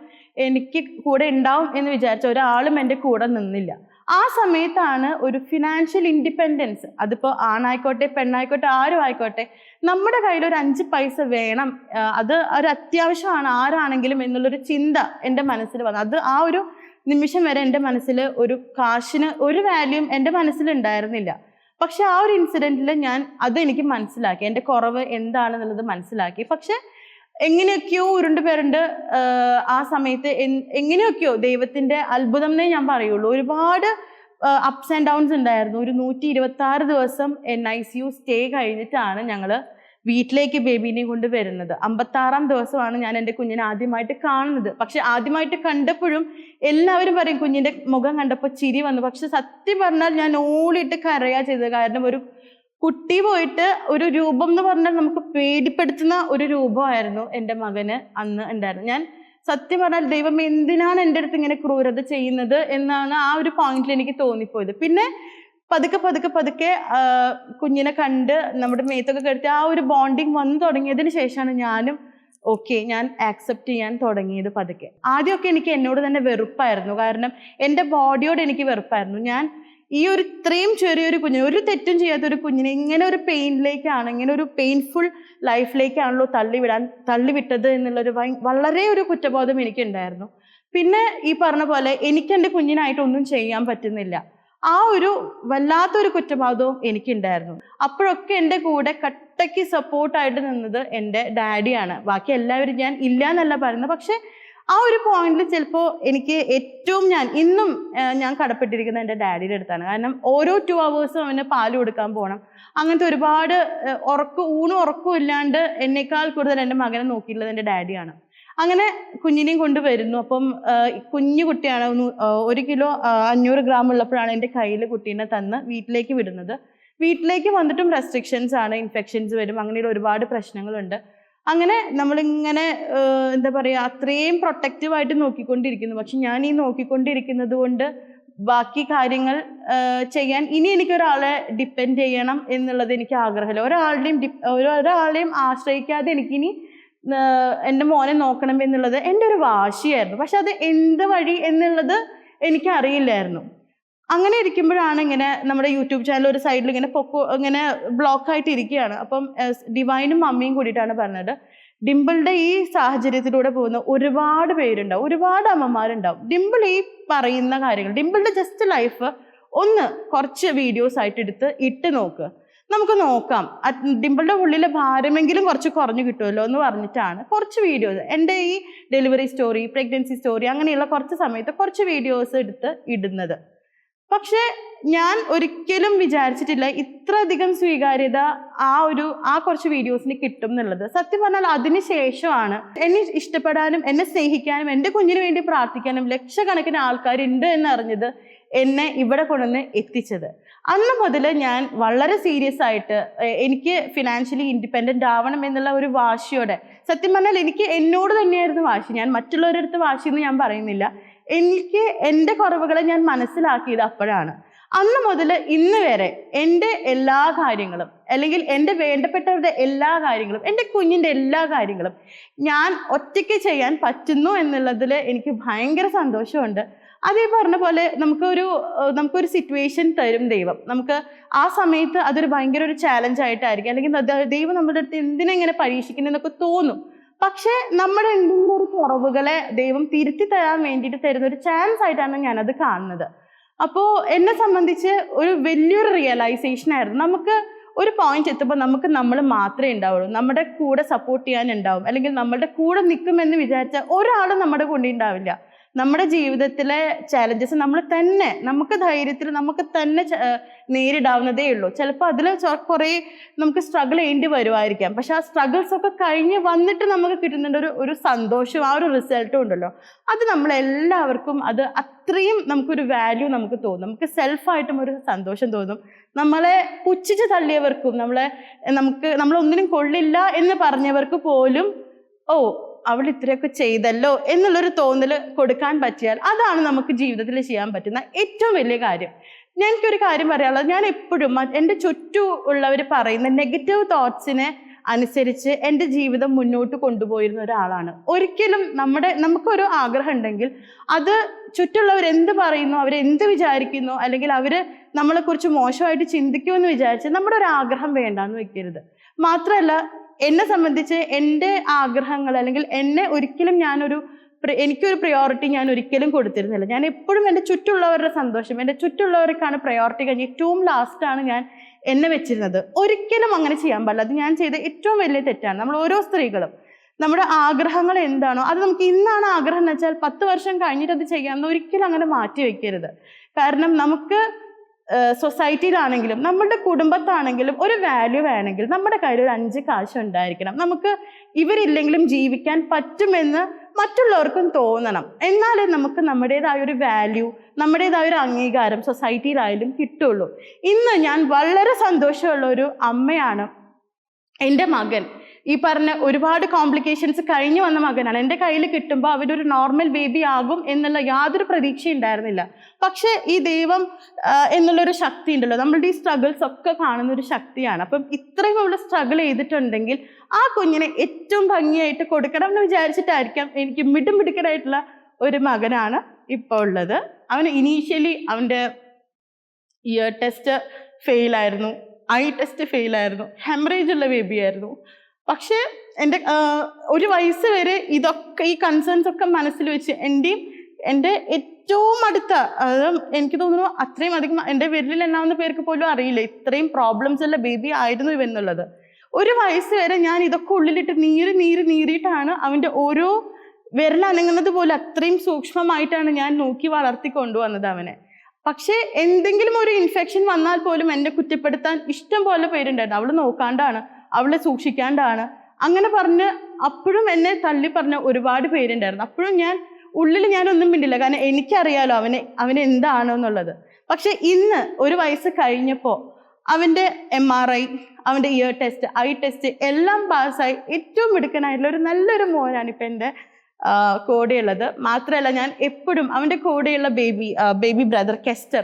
എനിക്ക് കൂടെ ഉണ്ടാവും എന്ന് വിചാരിച്ച ഒരാളും എന്റെ കൂടെ നിന്നില്ല. ആ സമയത്താണ് ഒരു ഫിനാൻഷ്യൽ ഇൻഡിപെൻഡൻസ് അതിപ്പോൾ ആണായിക്കോട്ടെ പെണ്ണായിക്കോട്ടെ ആരും ആയിക്കോട്ടെ നമ്മുടെ കയ്യിൽ ഒരു അഞ്ച് പൈസ വേണം. അത് ഒരു അത്യാവശ്യമാണ് ആരാണെങ്കിലും എന്നുള്ളൊരു ചിന്ത എന്റെ മനസ്സിൽ വന്നു. അത് ആ ഒരു നിമിഷം വരെ എന്റെ മനസ്സിൽ ഒരു കാശിന് ഒരു വാല്യൂം എന്റെ മനസ്സിലുണ്ടായിരുന്നില്ല പക്ഷെ ആ ഒരു ഇൻസിഡന്റിൽ ഞാൻ അത് എനിക്ക് മനസ്സിലാക്കി. എന്റെ കുറവ് എന്താണെന്നുള്ളത് മനസ്സിലാക്കി. പക്ഷെ എങ്ങനെയൊക്കെയോ ഉരുണ്ട് പേരുണ്ട് ആ സമയത്ത് എങ്ങനെയൊക്കെയോ ദൈവത്തിന്റെ അത്ഭുതം എന്നേ ഞാൻ പറയുള്ളൂ. ഒരുപാട് അപ്സ് ആൻഡ് ഡൗൺസ് ഉണ്ടായിരുന്നു. ഒരു നൂറ്റി ഇരുപത്തി ആറ് ദിവസം N I C U stay കഴിഞ്ഞിട്ടാണ് ഞങ്ങൾ വീട്ടിലേക്ക് ബേബീനെ കൊണ്ട് വരുന്നത്. അമ്പത്താറാം ദിവസമാണ് ഞാൻ എന്റെ കുഞ്ഞിനെ ആദ്യമായിട്ട് കാണുന്നത്. പക്ഷെ ആദ്യമായിട്ട് കണ്ടപ്പോഴും എല്ലാവരും പറയും കുഞ്ഞിന്റെ മുഖം കണ്ടപ്പോൾ ചിരി വന്നു. പക്ഷെ സത്യം പറഞ്ഞാൽ ഞാൻ ഓടിയിട്ട് കരയാ ചെയ്തത്. കാരണം ഒരു കുട്ടി പോയിട്ട് ഒരു രൂപം എന്ന് പറഞ്ഞാൽ നമുക്ക് പേടിപ്പെടുത്തുന്ന ഒരു രൂപമായിരുന്നു എന്റെ മകന് അന്ന് ഉണ്ടായിരുന്നു ഞാൻ സത്യം പറഞ്ഞാൽ ദൈവം എന്തിനാണ് എന്റെ അടുത്ത് ഇങ്ങനെ ക്രൂരത ചെയ്യുന്നത് എന്നാണ് ആ ഒരു പോയിന്റിൽ എനിക്ക് തോന്നിപ്പോയത്. പിന്നെ പതുക്കെ പതുക്കെ പതുക്കെ കുഞ്ഞിനെ കണ്ട് നമ്മുടെ മേത്തൊക്കെ കെടുത്തി ആ ഒരു ബോണ്ടിങ് വന്നു തുടങ്ങിയതിന് ശേഷമാണ് ഞാനും ഓക്കെ ഞാൻ ആക്സെപ്റ്റ് ചെയ്യാൻ തുടങ്ങിയത് പതുക്കെ. ആദ്യമൊക്കെ എനിക്ക് എന്നോട് തന്നെ വെറുപ്പായിരുന്നു. കാരണം എന്റെ ബോഡിയോട് എനിക്ക് വെറുപ്പായിരുന്നു. ഞാൻ ഈ ഒരു ഇത്രയും ചെറിയൊരു കുഞ്ഞിന് ഒരു തെറ്റും ചെയ്യാത്ത ഒരു കുഞ്ഞിനെ ഇങ്ങനെ ഒരു പെയിനിലേക്കാണ് ഇങ്ങനെ ഒരു പെയിൻഫുൾ ലൈഫിലേക്കാണല്ലോ തള്ളിവിടാൻ തള്ളിവിട്ടത് എന്നുള്ളൊരു വളരെ ഒരു കുറ്റബോധം എനിക്കുണ്ടായിരുന്നു. പിന്നെ ഈ പറഞ്ഞ പോലെ എനിക്ക് എന്റെ കുഞ്ഞിനായിട്ട് ഒന്നും ചെയ്യാൻ പറ്റുന്നില്ല. ആ ഒരു വല്ലാത്തൊരു കുറ്റബോധവും എനിക്കുണ്ടായിരുന്നു. അപ്പോഴൊക്കെ എന്റെ കൂടെ കട്ടയ്ക്ക് സപ്പോർട്ടായിട്ട് നിന്നത് എന്റെ ഡാഡിയാണ്. ബാക്കി എല്ലാവരും ഞാൻ ഇല്ല എന്നല്ല പറയുന്നത്. പക്ഷെ ആ ഒരു പോയിന്റിൽ ചിലപ്പോൾ എനിക്ക് ഏറ്റവും ഞാൻ ഇന്നും ഞാൻ കടപ്പെട്ടിരിക്കുന്നത് എന്റെ ഡാഡിയുടെ അടുത്താണ്. കാരണം ഓരോ ടു അവേഴ്സും അവന് പാൽ കൊടുക്കാൻ പോകണം അങ്ങനത്തെ ഒരുപാട് ഉറക്കം ഊണും ഉറക്കവും ഇല്ലാണ്ട് എന്നേക്കാൾ കൂടുതൽ എന്റെ മകനെ നോക്കിയിട്ടുള്ളത് എന്റെ ഡാഡിയാണ് അങ്ങനെ കുഞ്ഞിനെയും കൊണ്ട് വരുന്നു. അപ്പം കുഞ്ഞു കുട്ടിയാണ് ഒരു കിലോ അഞ്ഞൂറ് ഗ്രാം ഉള്ളപ്പോഴാണ് എന്റെ കയ്യിൽ കുട്ടീനെ തന്ന് വീട്ടിലേക്ക് വിടുന്നത്. വീട്ടിലേക്ക് വന്നിട്ടും റെസ്ട്രിക്ഷൻസ് ആണ് ഇൻഫെക്ഷൻസ് വരും അങ്ങനെയുള്ള ഒരുപാട് പ്രശ്നങ്ങളുണ്ട്. അങ്ങനെ നമ്മളിങ്ങനെ എന്താ പറയുക അത്രയും പ്രൊട്ടക്റ്റീവായിട്ട് നോക്കിക്കൊണ്ടിരിക്കുന്നു. പക്ഷെ ഞാൻ ഈ നോക്കിക്കൊണ്ടിരിക്കുന്നത് കൊണ്ട് ബാക്കി കാര്യങ്ങൾ ചെയ്യാൻ ഇനി എനിക്കൊരാളെ ഡിപ്പെൻഡ് ചെയ്യണം എന്നുള്ളത് എനിക്ക് ആഗ്രഹമില്ല. ഒരാളുടെയും ഒരാളെയും ആശ്രയിക്കാതെ എനിക്കിനി എന്റെ മോനെ നോക്കണം എന്നുള്ളത് എന്റെ ഒരു വാശിയായിരുന്നു. പക്ഷെ അത് എന്ത് വഴി എന്നുള്ളത് എനിക്കറിയില്ലായിരുന്നു. അങ്ങനെ ഇരിക്കുമ്പോഴാണ് ഇങ്ങനെ നമ്മുടെ യൂട്യൂബ് ചാനൽ ഒരു സൈഡിൽ ഇങ്ങനെ പൊക്കോ ഇങ്ങനെ ബ്ലോക്ക് ആയിട്ട് ഇരിക്കുകയാണ്. അപ്പം ഡിവൈനും മമ്മിയും കൂടിയിട്ടാണ് പറഞ്ഞത്. ഡിംപിളുടെ ഈ സാഹചര്യത്തിലൂടെ പോകുന്ന ഒരുപാട് പേരുണ്ടാവും ഒരുപാട് അമ്മമാരുണ്ടാവും. ഡിംപിൾ ഈ പറയുന്ന കാര്യങ്ങൾ ഡിംപിളുടെ ജസ്റ്റ് ലൈഫ് ഒന്ന് കുറച്ച് വീഡിയോസ് ആയിട്ട് എടുത്ത് ഇട്ട് നോക്ക്. നമുക്ക് നോക്കാം. ഡിംപിളുടെ ഉള്ളിലെ ഭാരമെങ്കിലും കുറച്ച് കുറഞ്ഞു കിട്ടുമല്ലോ എന്ന് പറഞ്ഞിട്ടാണ് കുറച്ച് വീഡിയോസ് എന്റെ ഈ ഡെലിവറി സ്റ്റോറി പ്രഗ്നൻസി സ്റ്റോറി അങ്ങനെയുള്ള കുറച്ച് സമയത്ത് കുറച്ച് വീഡിയോസ് എടുത്ത് ഇടുന്നത്. പക്ഷെ ഞാൻ ഒരിക്കലും വിചാരിച്ചിട്ടില്ല ഇത്രയധികം സ്വീകാര്യത ആ ഒരു ആ കുറച്ച് വീഡിയോസിന് കിട്ടും എന്നുള്ളത്. സത്യം പറഞ്ഞാൽ അതിന് ശേഷമാണ് എന്നെ ഇഷ്ടപ്പെടാനും എന്നെ സ്നേഹിക്കാനും എന്റെ കുഞ്ഞിന് വേണ്ടി പ്രാർത്ഥിക്കാനും ലക്ഷക്കണക്കിന് ആൾക്കാരുണ്ട് എന്നറിഞ്ഞത് എന്നെ ഇവിടെ കൊണ്ടുവന്ന് എത്തിച്ചത്. അന്ന് മുതൽ ഞാൻ വളരെ സീരിയസ് ആയിട്ട് എനിക്ക് ഫിനാൻഷ്യലി ഇൻഡിപെൻഡന്റ് ആവണം എന്നുള്ള ഒരു വാശിയോടെ സത്യം പറഞ്ഞാൽ എനിക്ക് എന്നോട് തന്നെയായിരുന്നു വാശി. ഞാൻ മറ്റുള്ളവരുടെ അടുത്ത് വാശി എന്ന് ഞാൻ പറയുന്നില്ല. എനിക്ക് എന്റെ കുറവുകളെ ഞാൻ മനസ്സിലാക്കിയത് അപ്പോഴാണ്. അന്ന് മുതൽ ഇന്ന് വരെ എന്റെ എല്ലാ കാര്യങ്ങളും അല്ലെങ്കിൽ എന്റെ വേണ്ടപ്പെട്ടവരുടെ എല്ലാ കാര്യങ്ങളും എന്റെ കുഞ്ഞിന്റെ എല്ലാ കാര്യങ്ങളും ഞാൻ ഒറ്റയ്ക്ക് ചെയ്യാൻ പറ്റുന്നു എന്നുള്ളതിൽ എനിക്ക് ഭയങ്കര സന്തോഷമുണ്ട്. അതേ പറഞ്ഞ പോലെ നമുക്കൊരു നമുക്കൊരു സിറ്റുവേഷൻ തരും ദൈവം. നമുക്ക് ആ സമയത്ത് അതൊരു ഭയങ്കര ഒരു ചാലഞ്ച് ആയിട്ടായിരിക്കും. അല്ലെങ്കിൽ ദൈവം നമ്മുടെ അടുത്ത് എന്തിനെങ്ങനെ പരീക്ഷിക്കുന്നതെന്നൊക്കെ തോന്നും. പക്ഷെ നമ്മുടെ എന്തെങ്കിലും ഒരു കുറവുകളെ ദൈവം തിരുത്തി തരാൻ വേണ്ടിയിട്ട് തരുന്ന ഒരു ചാൻസ് ആയിട്ടാണ് ഞാനത് കാണുന്നത്. അപ്പോൾ എന്നെ സംബന്ധിച്ച് ഒരു വലിയൊരു റിയലൈസേഷൻ ആയിരുന്നു. നമുക്ക് ഒരു പോയിന്റ് എത്തുമ്പോൾ നമുക്ക് നമ്മൾ മാത്രമേ ഉണ്ടാവുള്ളൂ. നമ്മുടെ കൂടെ സപ്പോർട്ട് ചെയ്യാൻ ഉണ്ടാവും. അല്ലെങ്കിൽ നമ്മുടെ കൂടെ നിൽക്കുമെന്ന് വിചാരിച്ച ഒരാളും നമ്മുടെ കൂടെ ഉണ്ടാവില്ല. നമ്മുടെ ജീവിതത്തിലെ ചാലഞ്ചസ് നമ്മൾ തന്നെ നമുക്ക് ധൈര്യത്തിൽ നമുക്ക് തന്നെ നേരിടാവുന്നതേ ഉള്ളൂ. ചിലപ്പോൾ അതിൽ കുറേ നമുക്ക് സ്ട്രഗിൾ ചെയ്യേണ്ടി വരുമായിരിക്കാം പക്ഷെ ആ സ്ട്രഗിൾസ് ഒക്കെ കഴിഞ്ഞ് വന്നിട്ട് നമുക്ക് കിട്ടുന്നുണ്ട് ഒരു ഒരു സന്തോഷം ആ ഒരു റിസൾട്ടും ഉണ്ടല്ലോ. അത് നമ്മൾ എല്ലാവർക്കും അത് അത്രയും നമുക്കൊരു വാല്യൂ നമുക്ക് തോന്നും. നമുക്ക് സെൽഫായിട്ടും ഒരു സന്തോഷം തോന്നും. നമ്മളെ പുച്ഛിച്ച് തള്ളിയവർക്കും നമ്മളെ നമുക്ക് നമ്മളൊന്നിനും കൊള്ളില്ല എന്ന് പറഞ്ഞവർക്ക് പോലും ഓ അവൾ ഇത്രയൊക്കെ ചെയ്തല്ലോ എന്നുള്ളൊരു തോന്നൽ കൊടുക്കാൻ പറ്റിയാൽ അതാണ് നമുക്ക് ജീവിതത്തിൽ ചെയ്യാൻ പറ്റുന്ന ഏറ്റവും വലിയ കാര്യം. ഞാൻ എനിക്കൊരു കാര്യം പറയാനുള്ളത്. ഞാൻ എപ്പോഴും എന്റെ ചുറ്റും ഉള്ളവർ പറയുന്ന നെഗറ്റീവ് തോട്ട്സിനെ അനുസരിച്ച് എന്റെ ജീവിതം മുന്നോട്ട് കൊണ്ടുപോയിരുന്ന ഒരാളാണ്. ഒരിക്കലും നമ്മുടെ നമുക്കൊരു ആഗ്രഹം ഉണ്ടെങ്കിൽ അത് ചുറ്റുള്ളവർ എന്ത് പറയുന്നു അവർ എന്ത് വിചാരിക്കുന്നു അല്ലെങ്കിൽ അവർ നമ്മളെക്കുറിച്ച് മോശമായിട്ട് ചിന്തിക്കുമെന്ന് വിചാരിച്ച് നമ്മുടെ ഒരു ആഗ്രഹം വേണ്ടാന്ന് വെക്കരുത്. മാത്രമല്ല എന്നെ സംബന്ധിച്ച് എന്റെ ആഗ്രഹങ്ങൾ അല്ലെങ്കിൽ എന്നെ ഒരിക്കലും ഞാനൊരു എനിക്കൊരു പ്രയോറിറ്റി ഞാൻ ഒരിക്കലും കൊടുത്തിരുന്നില്ല. ഞാൻ എപ്പോഴും എന്റെ ചുറ്റുള്ളവരുടെ സന്തോഷം എന്റെ ചുറ്റുള്ളവർക്കാണ് പ്രയോറിറ്റി കഴിഞ്ഞ് ഏറ്റവും ലാസ്റ്റാണ് ഞാൻ എന്നെ വെച്ചിരുന്നത്. ഒരിക്കലും അങ്ങനെ ചെയ്യാൻ പാടില്ല. അത് ഞാൻ ചെയ്ത ഏറ്റവും വലിയ തെറ്റാണ്. നമ്മൾ ഓരോ സ്ത്രീകളും നമ്മുടെ ആഗ്രഹങ്ങൾ എന്താണോ അത് നമുക്ക് ഇന്നാണ് ആഗ്രഹം എന്ന് വെച്ചാൽ പത്ത് വർഷം കഴിഞ്ഞിട്ട് അത് ചെയ്യാമെന്ന് ഒരിക്കലും അങ്ങനെ മാറ്റി വെക്കരുത്. കാരണം നമുക്ക് സൊസൈറ്റിയിലാണെങ്കിലും നമ്മുടെ കുടുംബത്താണെങ്കിലും ഒരു വാല്യൂ വേണമെങ്കിൽ നമ്മുടെ കയ്യിൽ ഒരു അഞ്ച് കാശ് ഉണ്ടായിരിക്കണം. നമുക്ക് ഇവരില്ലെങ്കിലും ജീവിക്കാൻ പറ്റുമെന്ന് മറ്റുള്ളവർക്കും തോന്നണം. എന്നാലേ നമുക്ക് നമ്മുടേതായ ഒരു വാല്യൂ നമ്മുടേതായ ഒരു അംഗീകാരം സൊസൈറ്റിയിലായാലും കിട്ടുള്ളൂ. ഇന്ന് ഞാൻ വളരെ സന്തോഷമുള്ള ഒരു അമ്മയാണ് എന്റെ മകൻ. ഈ പറഞ്ഞ ഒരുപാട് കോംപ്ലിക്കേഷൻസ് കഴിഞ്ഞു വന്ന മകനാണ്. എന്റെ കയ്യിൽ കിട്ടുമ്പോൾ അവരൊരു നോർമൽ ബേബി ആകും എന്നുള്ള യാതൊരു പ്രതീക്ഷയും ഉണ്ടായിരുന്നില്ല. പക്ഷേ ഈ ദൈവം എന്നുള്ളൊരു ശക്തി ഉണ്ടല്ലോ. നമ്മളുടെ ഈ സ്ട്രഗിൾസ് ഒക്കെ കാണുന്ന ഒരു ശക്തിയാണ്. അപ്പം ഇത്രയും അവൾ സ്ട്രഗിൾ ചെയ്തിട്ടുണ്ടെങ്കിൽ ആ കുഞ്ഞിനെ ഏറ്റവും ഭംഗിയായിട്ട് കൊടുക്കണം എന്ന് വിചാരിച്ചിട്ടായിരിക്കാം എനിക്ക് മിടും മിടുക്കനായിട്ടുള്ള ഒരു മകനാണ് ഇപ്പോൾ ഉള്ളത്. അവന് ഇനീഷ്യലി അവന്റെ ഇയർ ടെസ്റ്റ് ഫെയിലായിരുന്നു ഐ ടെസ്റ്റ് ഫെയിലായിരുന്നു ഹെമറേജ് ഉള്ള ബേബി ആയിരുന്നു. പക്ഷേ എന്റെ ഒരു വയസ്സ് വരെ ഇതൊക്കെ ഈ കൺസേൺസ് ഒക്കെ മനസ്സിൽ വെച്ച് എന്റെയും എന്റെ ഏറ്റവും അടുത്ത അതായത് എനിക്ക് തോന്നുന്നു അത്രയും അധികം എന്റെ വിരലിൽ എണ്ണാവുന്ന പേർക്ക് പോലും അറിയില്ല. ഇത്രയും പ്രോബ്ലംസ് ഉള്ള ബേബി ആയിരുന്നു ഇവെന്നുള്ളത് ഒരു വയസ്സ് വരെ ഞാൻ ഇതൊക്കെ ഉള്ളിലിട്ട് നീര് നീര് നീറിയിട്ടാണ് അവന്റെ ഓരോ വിരലനങ്ങുന്നത് പോലെ അത്രയും സൂക്ഷ്മമായിട്ടാണ് ഞാൻ നോക്കി വളർത്തി കൊണ്ടുവന്നത് അവനെ. പക്ഷേ എന്തെങ്കിലും ഒരു ഇൻഫെക്ഷൻ വന്നാൽ പോലും എന്നെ കുറ്റപ്പെടുത്താൻ ഇഷ്ടം പോലെ പേരുണ്ടായിരുന്നു. അവൾ നോക്കാണ്ടാണ്. അവളെ സൂക്ഷിക്കാണ്ടാണ്. അങ്ങനെ പറഞ്ഞ് അപ്പോഴും എന്നെ തള്ളി പറഞ്ഞ ഒരുപാട് പേരുണ്ടായിരുന്നു. അപ്പോഴും ഞാൻ ഉള്ളിൽ ഞാനൊന്നും മിണ്ടില്ല. കാരണം എനിക്കറിയാലോ അവനെ അവൻ എന്താണെന്നുള്ളത് പക്ഷെ ഇന്ന് ഒരു വയസ്സ് കഴിഞ്ഞപ്പോൾ അവന്റെ എം ആർ ഐ അവന്റെ ഇയർ ടെസ്റ്റ് ഐ ടെസ്റ്റ് എല്ലാം പാസ്സായി. ഏറ്റവും മിടുക്കനായിട്ടുള്ള ഒരു നല്ലൊരു മോനാണ് ഇപ്പം എന്റെ കൂടെയുള്ളത്. മാത്രമല്ല ഞാൻ എപ്പോഴും അവന്റെ കൂടെയുള്ള ബേബി ബേബി ബ്രദർ കെസ്റ്റർ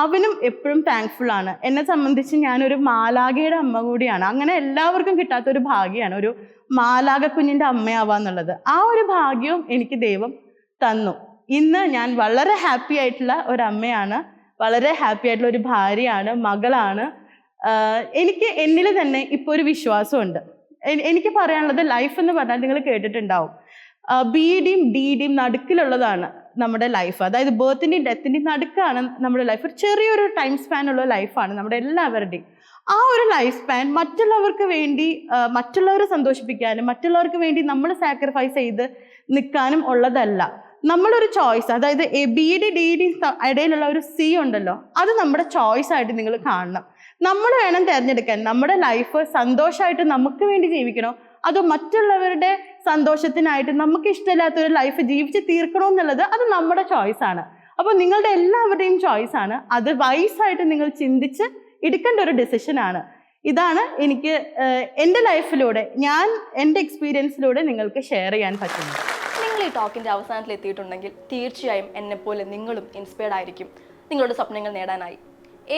അവനും എപ്പോഴും താങ്ക്ഫുൾ ആണ്. എന്നെ സംബന്ധിച്ച് ഞാനൊരു മാലാഖയുടെ അമ്മ കൂടിയാണ്. അങ്ങനെ എല്ലാവർക്കും കിട്ടാത്ത ഒരു ഭാഗ്യമാണ് ഒരു മാലാഖ കുഞ്ഞിന്റെ അമ്മയാവാന്നുള്ളത് ആ ഒരു ഭാഗ്യവും എനിക്ക് ദൈവം തന്നു. ഇന്ന് ഞാൻ വളരെ ഹാപ്പി ആയിട്ടുള്ള ഒരു അമ്മയാണ് വളരെ ഹാപ്പി ആയിട്ടുള്ള ഒരു ഭാര്യയാണ് മകളാണ്. എനിക്ക് എന്നിൽ തന്നെ ഇപ്പോൾ ഒരു വിശ്വാസമുണ്ട്. എനിക്ക് പറയാനുള്ളത് ലൈഫ് എന്ന് പറഞ്ഞാൽ നിങ്ങൾ കേട്ടിട്ടുണ്ടാവും. ബി ഡിയും ഡി ഡിയും നടുക്കിലുള്ളതാണ്. നമ്മുടെ ലൈഫ് അതായത് ബേർത്തിന്റെയും ഡെത്തിന്റെയും നടുക്കാണ് നമ്മുടെ ലൈഫ് ഒരു ചെറിയൊരു ടൈം സ്പാൻ ഉള്ള ലൈഫാണ് നമ്മുടെ എല്ലാവരുടെയും. ആ ഒരു ലൈഫ് സ്പാൻ മറ്റുള്ളവർക്ക് വേണ്ടി മറ്റുള്ളവരെ സന്തോഷിപ്പിക്കാനും മറ്റുള്ളവർക്ക് വേണ്ടി നമ്മൾ സാക്രിഫൈസ് ചെയ്ത് നിൽക്കാനും ഉള്ളതല്ല. നമ്മളൊരു ചോയ്സ് അതായത് A B D D D ഇടയിലുള്ള ഒരു സി ഉണ്ടല്ലോ അത് നമ്മുടെ ചോയ്സ് ആയിട്ട് നിങ്ങൾ കാണണം. നമ്മൾ വേണം തിരഞ്ഞെടുക്കാൻ നമ്മുടെ ലൈഫ് സന്തോഷമായിട്ട് നമുക്ക് വേണ്ടി ജീവിക്കണോ? അതോ മറ്റുള്ളവരുടെ സന്തോഷത്തിനായിട്ട് നമുക്ക് ഇഷ്ടമില്ലാത്ത ഒരു ലൈഫ് ജീവിച്ച് തീർക്കണമെന്നുള്ളത് അത് നമ്മുടെ ചോയ്സ് ആണ്. അപ്പോൾ നിങ്ങളുടെ എല്ലാവരുടെയും ചോയ്സ് ആണ്. അത് വൈസായിട്ട് നിങ്ങൾ ചിന്തിച്ച് എടുക്കേണ്ട ഒരു ഡിസിഷനാണ് ഇതാണ് എനിക്ക് എന്റെ ലൈഫിലൂടെ ഞാൻ എന്റെ എക്സ്പീരിയൻസിലൂടെ നിങ്ങൾക്ക് ഷെയർ ചെയ്യാൻ പറ്റുന്നത്. നിങ്ങൾ ഈ ടോക്കിന്റെ അവസാനത്തിൽ എത്തിയിട്ടുണ്ടെങ്കിൽ തീർച്ചയായും എന്നെപ്പോലെ നിങ്ങളും ഇൻസ്പയർഡ് ആയിരിക്കും. നിങ്ങളുടെ സ്വപ്നങ്ങൾ നേടാനായി.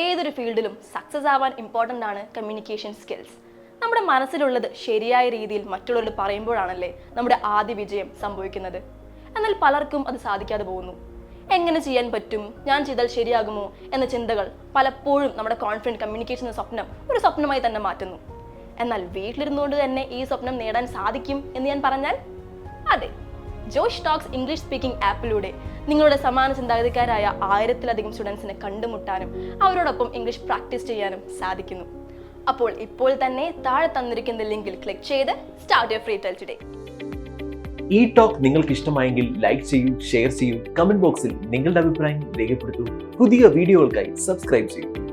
ഏതൊരു ഫീൽഡിലും സക്സസ് ആവാൻ ഇമ്പോർട്ടന്റ് ആണ് കമ്മ്യൂണിക്കേഷൻ സ്കിൽസ് നമ്മുടെ മനസ്സിലുള്ളത് ശരിയായ രീതിയിൽ മറ്റുള്ളവരോട് പറയുമ്പോഴാണല്ലേ നമ്മുടെ ആദ്യ വിജയം സംഭവിക്കുന്നത്. എന്നാൽ പലർക്കും അത് സാധിക്കാതെ പോകുന്നു. എങ്ങനെ ചെയ്യാൻ പറ്റും? ഞാൻ ചെയ്താൽ ശരിയാകുമോ? എന്ന ചിന്തകൾ പലപ്പോഴും നമ്മുടെ കോൺഫിഡന്റ് കമ്മ്യൂണിക്കേഷൻ എന്ന സ്വപ്നം ഒരു സ്വപ്നമായി തന്നെ മാറ്റുന്നു. എന്നാൽ വീട്ടിലിരുന്നുകൊണ്ട് തന്നെ ഈ സ്വപ്നം നേടാൻ സാധിക്കും എന്ന് ഞാൻ പറഞ്ഞാൽ അതെ. ജോഷ് ടോക്സ് ഇംഗ്ലീഷ് സ്പീക്കിംഗ് ആപ്പിലൂടെ നിങ്ങളുടെ സമാന ചിന്താഗതിക്കാരായ ആയിരത്തിലധികം സ്റ്റുഡൻസിനെ കണ്ടുമുട്ടാനും അവരോടൊപ്പം ഇംഗ്ലീഷ് പ്രാക്ടീസ് ചെയ്യാനും സാധിക്കുന്നു. അപ്പോൾ ഇപ്പോൾ തന്നെ താഴെ തന്നിരിക്കുന്ന ലിങ്കിൽ ക്ലിക്ക് ചെയ്ത് സ്റ്റാർട്ട് ഫ്രീ ടെൽ ടുഡേ ഈ ടോക്ക് നിങ്ങൾക്ക് ഇഷ്ടമായെങ്കിൽ ലൈക്ക് ചെയ്യൂ ഷെയർ ചെയ്യൂ കമന്റ് ബോക്സിൽ നിങ്ങളുടെ അഭിപ്രായം രേഖപ്പെടുത്തൂ. പുതിയ വീഡിയോകൾക്കായി സബ്സ്ക്രൈബ് ചെയ്യൂ.